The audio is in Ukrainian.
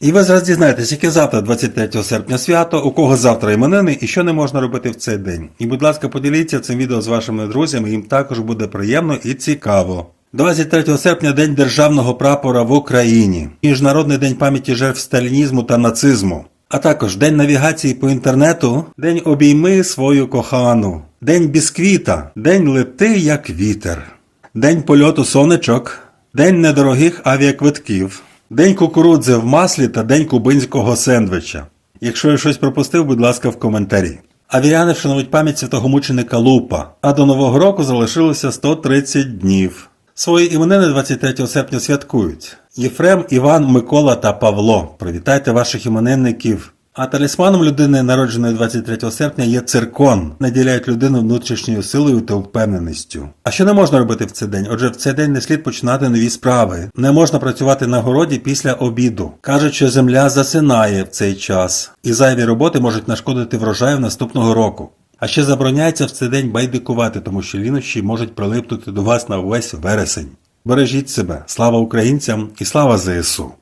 І ви зараз дізнаєтесь, яке завтра, 23 серпня свято, у кого завтра іменини і що не можна робити в цей день. І, будь ласка, поділіться цим відео з вашими друзями, їм також буде приємно і цікаво. 23 серпня День державного прапора в Україні, Міжнародний день пам'яті жертв сталінізму та нацизму, а також День навігації по інтернету, День обійми свою кохану, День бісквіта, День лети як вітер, День польоту сонечок, День недорогих авіаквитків, День кукурудзи в маслі та День кубинського сендвича. Якщо я щось пропустив, будь ласка, в коментарі. Авіани вшанують пам'ять святого мученика Лупа, а до Нового року залишилося 130 днів. Свої іменини 23 серпня святкують. Єфрем, Іван, Микола та Павло. Привітайте ваших іменинників. А талісманом людини, народженої 23 серпня, є циркон, наділяють людину внутрішньою силою та впевненістю. А що не можна робити в цей день? Отже, в цей день не слід починати нові справи. Не можна працювати на городі після обіду. Кажуть, що земля засинає в цей час, і зайві роботи можуть нашкодити врожаю наступного року. А ще забороняється в цей день байдикувати, тому що лінощі можуть прилипнути до вас на весь вересень. Бережіть себе, слава українцям і слава ЗСУ!